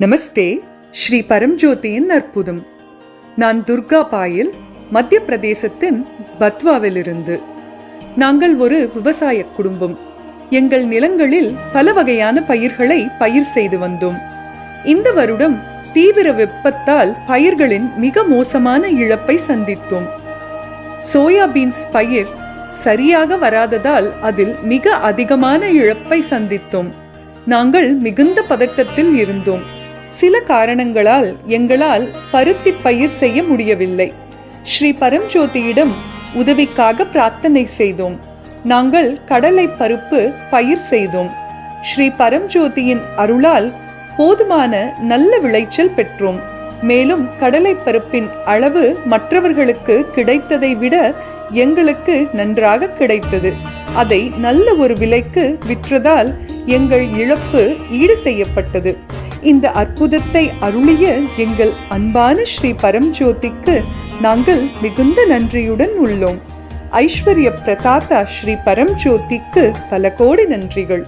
நமஸ்தே ஸ்ரீ பரம்ஜோதியின் அற்புதம். நான் துர்கா பாயில் மத்திய பிரதேசத்தின் பத்வாவிலிருந்து. நாங்கள் ஒரு விவசாய குடும்பம். எங்கள் நிலங்களில் பல வகையான பயிர்களை பயிர் செய்து வந்தோம். இந்த வருடம் தீவிர வெப்பத்தால் பயிர்களின் மிக மோசமான இழப்பை சந்தித்தோம். சோயாபீன்ஸ் பயிர் சரியாக வராததால் அதில் மிக அதிகமான இழப்பை சந்தித்தோம். நாங்கள் மிகுந்த பதட்டத்தில் இருந்தோம். சில காரணங்களால் எங்களால் பருத்தி பயிர் செய்ய முடியவில்லை. ஸ்ரீ பரம்ஜோதியிடம் உதவிக்காக பிரார்த்தனை செய்தோம். நாங்கள் கடலை பருப்பு பயிர் செய்தோம். ஸ்ரீ பரம்ஜோதியின் அருளால் போதுமான நல்ல விளைச்சல் பெற்றோம். மேலும் கடலை பருப்பின் அளவு மற்றவர்களுக்கு கிடைத்ததை விட எங்களுக்கு நன்றாக கிடைத்தது. அதை நல்ல ஒரு விலைக்கு விற்றதால் எங்கள் இழப்பு ஈடு செய்யப்பட்டது. இந்த அற்புதத்தை அருளிய எங்கள் அன்பான ஸ்ரீ பரம்ஜோதிக்கு நாங்கள் மிகுந்த நன்றியுடன் உள்ளோம். ஐஸ்வர்ய பிரதாதா ஸ்ரீ பரம்ஜோதிக்கு பல கோடி நன்றிகள்.